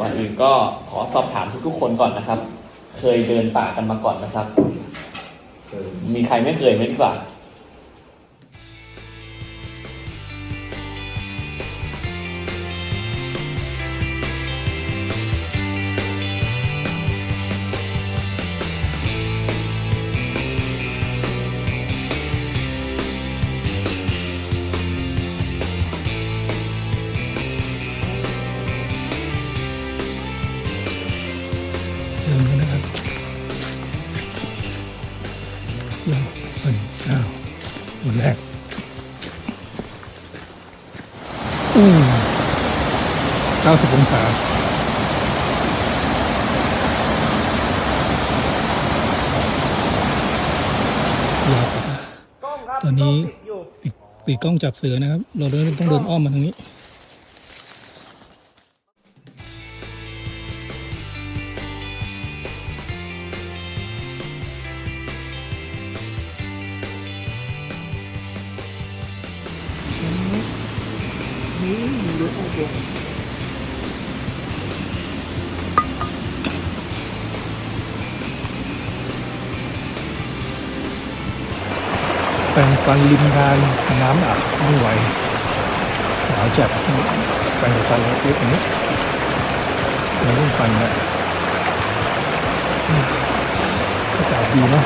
ก่อนอื่นก็ขอสอบถามทุกๆคนก่อนนะครับ เคยเดินป่ากันมาก่อนนะครับ มีใครไม่เคยไหมดีกว่า เริ่มเป็นอ้าวหมดแรกอืมเก้าสิบองศาตอนนี้ปิดปิดกล้องจับเสือนะครับ เราเดินต้องเดินอ้อมมาทางนี้ แปรงฟันริมทางน้ำอาบไม่ไหวหนาวจัดแปรงฟันเล็กๆอย่างนี้แล้วรุ่งฟันเนี่ยอากาศดีเนาะ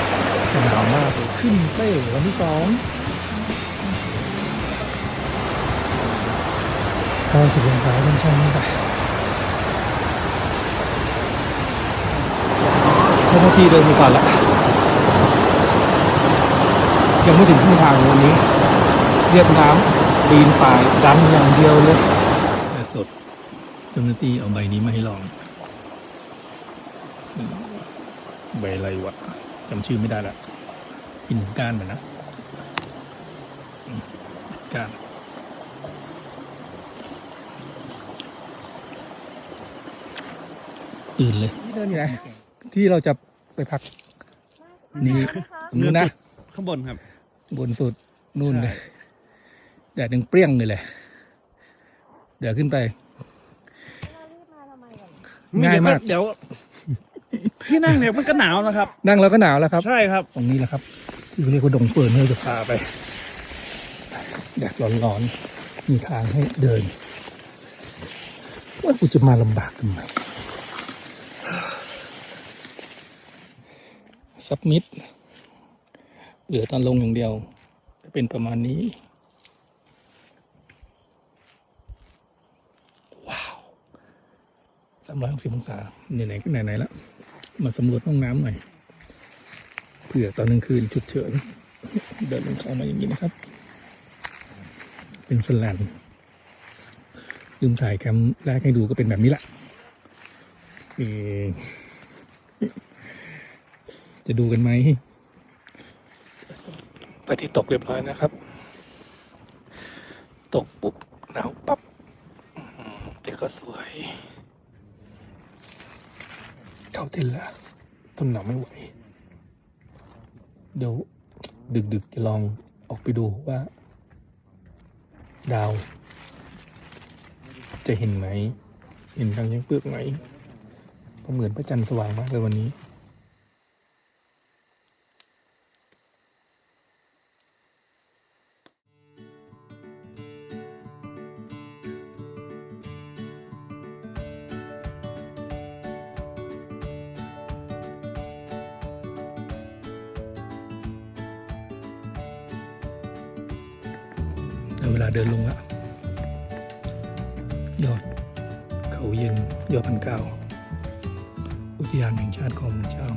หนาวมากขึ้นเต้วันที่สอง เข้าถึงรองเท้าต้องช่างไม่ได้เจ้าหน้าที่เดินมาก่อนละยังไม่ถึงครึ่ทางวันนี้ เรียบน้ำปีนป่ายดันอย่างเดียวเลยแต่สดเจ้าหน้าที่เอาใบนี้มาให้ลอง ใบอะไรวะจำชื่อไม่ได้ละกินก้านมันนะก้าน ตื่นเลยเดินอยู่ไหนที่เราจะไปพัก นี่ตรงนู้นนะข้างบนครับ บนสุดนู่นเลยแดดยังเปรี้ยงเลยแหละเดี๋ยวขึ้นไปง่ายมากเดี๋ยวที่นั่งเนี่ยมันก็หนาวนะครับ นั่งแล้วก็หนาวแล้วครับ ใช่ครับ ตรงนี้แหละครับที่เรียกว่าดงเปิดเราจะพาไปแดดร้อนๆมีทางให้เดิน ว่ากูจะมาลำบากทำไม ซับมิดเหลือตอนลงอย่างเดียว จะเป็นประมาณนี้ ว้าวสามร้อยหกสิบองศาไหนๆก็ไหนๆแล้ว มาสำรวจห้องน้ำหน่อยเผื่อตอนกลางคืนฉุกเฉินเดินลงเขามาอย่างนี้นะครับ เป็นสแลนลืมถ่ายแคมป์แรกให้ดูก็เป็นแบบนี้แหละนี่ จะดูกันไหมไปที่ตกเรียบร้อยนะครับ ตกปุ๊บหนาวปั๊บอื้อหือแต่ก็สวย เข้าเต็นท์แล้วทนหนาวไม่ไหว เดี๋ยวดึกๆจะลองออกไปดูว่า ดาว จะเห็นไหม เห็นทางยังเปลือกไหมเพราะเหมือนพระจันทร์สว่างมากเลยวันนี้ เวลาเดินลงล้วยอดเขาเย็นยอดพันเก้าอุทยานแห่งชาติคลองเมืองช้าง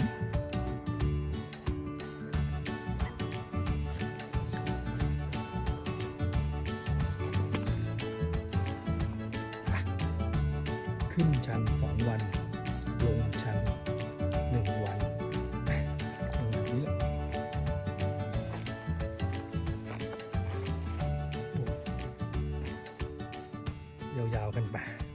ขึ้นชันสองวัน ลงชัน 明白。